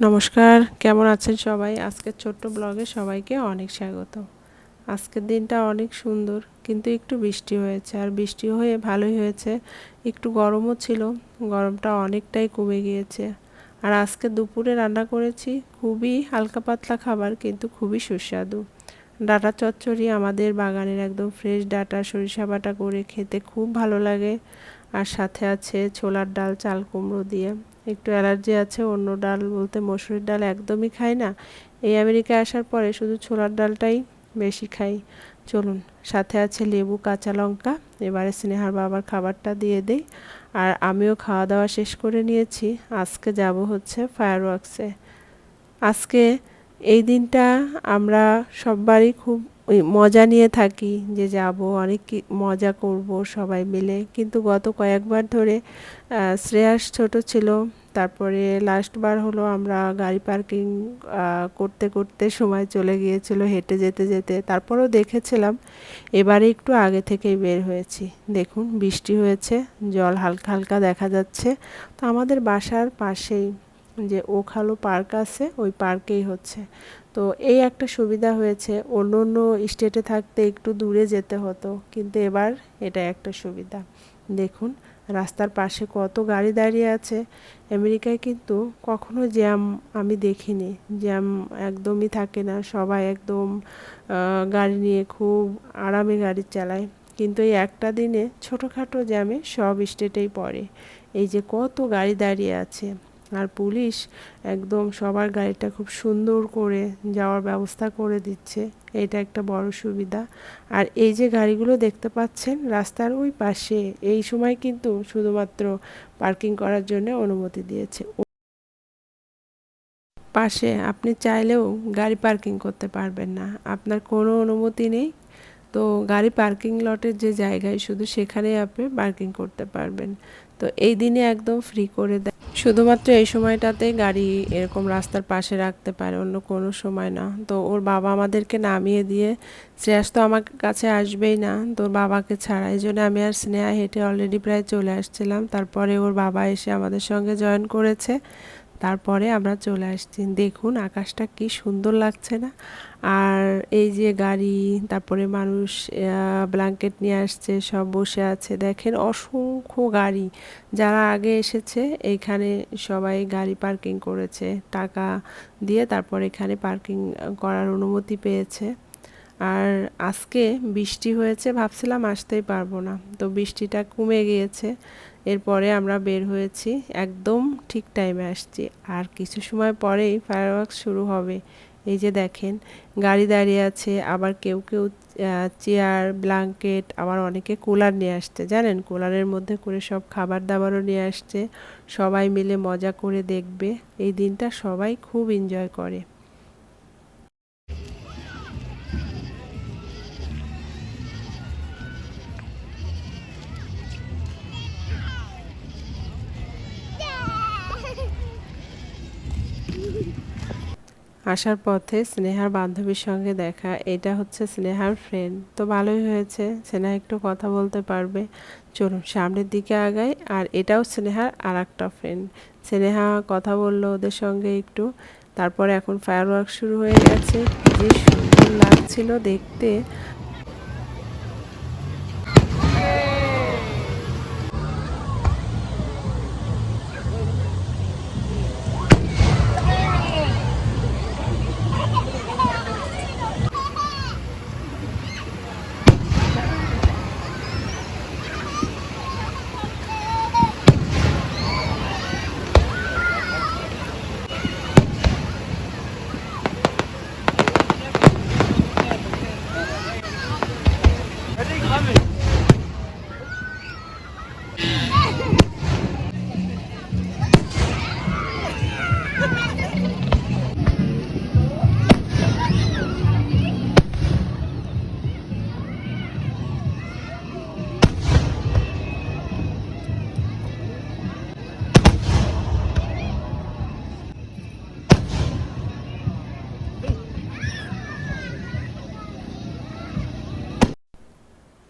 নমস্কার, কেমন আছেন সবাই? আজকের ছোট্ট ব্লগে সবাইকে অনেক স্বাগত। আজকের দিনটা অনেক সুন্দর, কিন্তু একটু বৃষ্টি হয়েছে। আর বৃষ্টি হয়ে ভালোই হয়েছে, একটু গরমও ছিল, গরমটা অনেকটাই কমে গিয়েছে। আর আজকে দুপুরে রান্না করেছি খুবই হালকা পাতলা খাবার, কিন্তু খুবই সুস্বাদু। ডাটা চচ্চড়ি আমাদের বাগানের একদম ফ্রেশ ডাটা, সরিষা বাটা করে খেতে খুব ভালো লাগে। আর সাথে আছে ছোলার ডাল, চাল কুমড়ো দিয়ে। একটু অ্যালার্জি আছে, অন্য ডাল বলতে মসুরির ডাল একদমই খাই না। এই আমেরিকায় আসার পরে শুধু ছোলার ডালটাই বেশি খাই। চলুন, সাথে আছে লেবু, কাঁচা লঙ্কা, এবারে স্নেহার বাবার খাবারটা দিয়ে দেই। আর আমিও খাওয়া দাওয়া শেষ করে নিয়েছি। আজকে যাব হচ্ছে ফায়ার ওয়ার্কসে আজকে এই দিনটা আমরা সববারই খুব মজা নিয়ে থাকি যে যাব, অনেক মজা করব সবাই মিলে। কিন্তু গত কয়েকবার ধরে শ্রেয়াস ছোট ছিল। তারপরে লাস্টবার হলো আমরা গাড়ি পার্কিং করতে করতে সময় চলে গিয়েছিল হেঁটে যেতে যেতে। তারপরেও দেখেছিলাম, এবারে একটু আগে থেকেই বের হয়েছি। দেখুন, বৃষ্টি হয়েছে, জল হালকা হালকা দেখা যাচ্ছে। তো আমাদের বাসার পাশেই যে ওখালো পার্ক আছে, ওই পার্কেই হচ্ছে। তো এই একটা সুবিধা হয়েছে অন্য অন্য স্টেটে থাকতে একটু দূরে যেতে হতো, কিন্তু এবার এটা একটা সুবিধা। দেখুন, রাস্তার পাশে কত গাড়ি দাঁড়িয়ে আছে, আমেরিকায় কিন্তু কখনো জ্যাম আমি দেখিনি। জ্যাম একদমই থাকে না, সবাই একদম গাড়ি নিয়ে খুব আরামে গাড়ি চালায়। কিন্তু এই একটা দিনে ছোটোখাটো জ্যামে সব স্টেটেই পড়ে। এই যে কত গাড়ি দাঁড়িয়ে আছে। আর পুলিশ একদম সবার গাড়িটা খুব সুন্দর করে যাওয়ার ব্যবস্থা করে দিচ্ছে। এটা একটা বড় সুবিধা। আর এই যে গাড়িগুলো দেখতে পাচ্ছেন, রাস্তার ওই পাশে এই সময় কিন্তু শুধুমাত্র পার্কিং করার জন্য অনুমতি দিয়েছে। পাশে আপনি চাইলেও গাড়ি পার্কিং করতে পারবেন না। আপনার কোনো অনুমতি নেই। তো গাড়ি পার্কিং লটের যে জায়গায় শুধু সেখানেই আপনি পার্কিং করতে পারবেন। তো এই দিনে একদম ফ্রি করে দেয়। শুধুমাত্র এই সময়টাতে গাড়ি এরকম রাস্তার পাশে রাখতে পারে, অন্য কোনো সময় না। তো ওর বাবা আমাদেরকে নামিয়ে দিয়ে, শ্রেয়াস তো আমার কাছে আসবেই না তোর বাবাকে ছাড়া। এই জন্য আমি আর স্নেহা হেঁটে অলরেডি প্রায় চলে আসছিলাম। তারপরে ওর বাবা এসে আমাদের সঙ্গে জয়েন করেছে। তারপরে আমরা চলে আসছি। দেখুন আকাশটা কি সুন্দর লাগছে না। আর এই যে গাড়ি, তারপরে মানুষ ব্ল্যাঙ্কেট নিয়ে আসছে, সব বসে আছে। দেখেন অসংখ্য গাড়ি। যারা আগে এসেছে এইখানে সবাই গাড়ি পার্কিং করেছে। টাকা দিয়ে তারপর এখানে পার্কিং করার অনুমতি পেয়েছে। আর আজকে বৃষ্টি হয়েছে, ভাবছিলাম আসতেই পারব না। তো বৃষ্টিটা কমে গিয়েছে, এরপরে আমরা বের হয়েছি, একদম ঠিক টাইমে আসছি। আর কিছু সময় পরেই ফায়ারওয়ার্কস শুরু হবে। এই যে দেখেন, গাড়ি দাঁড়িয়ে আছে, আবার কেউ কেউ চেয়ার ব্ল্যাঙ্কেট আবার অনেকে কুলার নিয়ে আসছে। জানেন কুলারের মধ্যে করে সব খাবার দাবারও নিয়ে আসছে। সবাই মিলে মজা করে দেখবে। এই দিনটা সবাই খুব এনজয় করে। আসার পথে স্নেহার বান্ধবীর সঙ্গে দেখা, এটা হচ্ছে স্নেহার ফ্রেন্ড তো ভালোই হয়েছে, স্নেহা একটু কথা বলতে পারবে। চলুন সামনের দিকে আগায় আর এটাও স্নেহার আর একটা ফ্রেন্ড স্নেহা কথা বলল ওদের সঙ্গে একটু, তারপর এখন ফায়ার ওয়ার্ক শুরু হয়ে গেছে। যে সুন্দর লাগছিল দেখতে।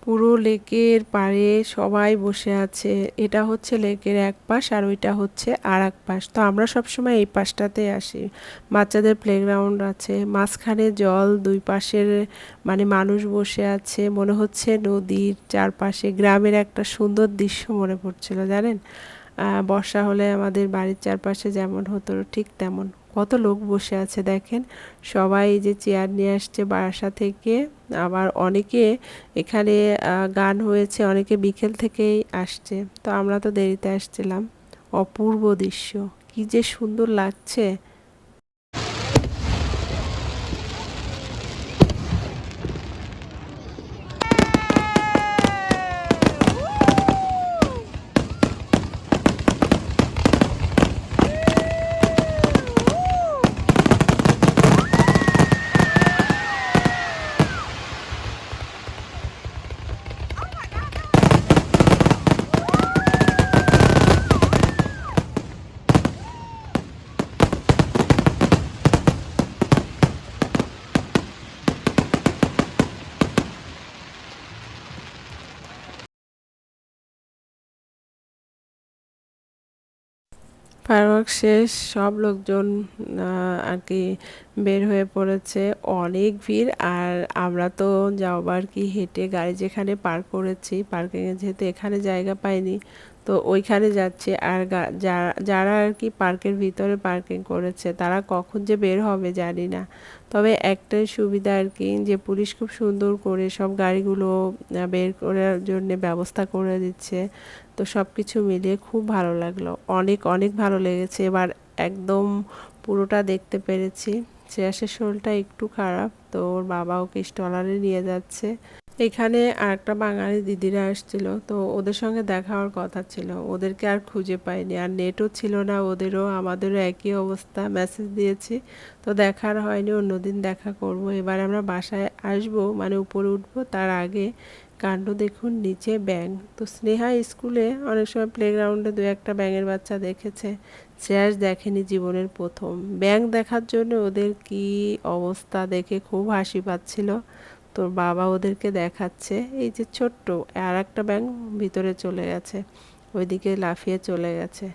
পুরো লেকের পাড়ে সবাই বসে আছে। এটা হচ্ছে লেকের এক পাশ আর ওইটা হচ্ছে আর এক পাশ। তো আমরা সবসময় এই পাশটাতে আসি। বাচ্চাদের প্লেগ্রাউন্ড আছে। মাঝখানে জল, দুই পাশের মানে মানুষ বসে আছে। মনে হচ্ছে নদীর চারপাশে। গ্রামের একটা সুন্দর দৃশ্য মনে পড়ছিল, জানেন? বর্ষা হলে আমাদের বাড়ির চারপাশে যেমন হতো, ঠিক তেমন। কত লোক বসে আছে দেখেন। সবাই যে চেয়ার নিয়ে আসছে বাসা থেকে। আবার অনেকে এখানে গান হয়েছে, অনেকে বিকেল থেকেই আসছে। তো আমরা তো দেরিতে আসছিলাম। অপূর্ব দৃশ্য। কি যে সুন্দর লাগছে। ফায়ারওয়ার্ক শেষ, সব লোকজন আর কি বের হয়ে পড়েছে। অনেক ভিড়, আর আমরা তো যাওয়ার কি হেঁটে গাড়ি যেখানে পার্ক করেছি পার্কিংয়ে যেহেতু এখানে জায়গা পাইনি তো ওইখানে যাচ্ছে আর যারা যারা আর কি পার্কের ভিতরে পার্কিং করেছে, তারা কখন যে বের হবে জানি না। তবে একটাই সুবিধা আর কি, যে পুলিশ খুব সুন্দর করে সব গাড়িগুলো বের করার জন্য ব্যবস্থা করে দিচ্ছে। তো সব কিছু মিলিয়ে খুব ভালো লাগল। অনেক অনেক ভালো লেগেছে। এবার একদম পুরোটা দেখতে পেরেছি। শ্রেয়াসের শরীরটা একটু খারাপ, তো ওর বাবা ওকে স্টলারে নিয়ে যাচ্ছে। এখানে আরেকটা বাঙালি দিদিরা আসছিল, তো ওদের সঙ্গে দেখা হওয়ার কথা ছিল। ওদেরকে আর খুঁজে পাইনি, আর নেটও ছিল না, ওদেরও, আমাদেরও একই অবস্থা। মেসেজ দিয়েছি, তো দেখার হয়নি, অন্যদিন দেখা করব। এবার আমরা বাসায় আসব মানে উপরে উঠবো, তার আগে কাণ্ড দেখুন নিচে ব্যাং তো স্নেহা স্কুলে অনেক সময় প্লেগ্রাউন্ডে দু একটা ব্যাঙের বাচ্চা দেখেছে। শ্রেয়াস দেখেনি জীবনের প্রথম। ব্যাং দেখার জন্য ওদের কি অবস্থা দেখে খুব হাসি পাচ্ছিল। তোর বাবা ওদেরকে দেখাচ্ছে। এই যে ছোট্ট, আর একটা ব্যাং ভিতরে চলে গেছে, ওইদিকে লাফিয়ে চলে গেছে।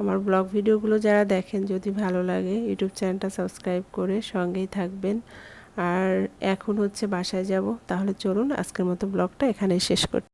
আমার ব্লগ ভিডিওগুলো যারা দেখেন, যদি ভালো লাগে, ইউটিউব চ্যানেলটা সাবস্ক্রাইব করে সঙ্গেই থাকবেন। আর এখন হচ্ছে বাসায় যাব। তাহলে চলুন আজকের মতো ব্লগটা এখানে শেষ করতে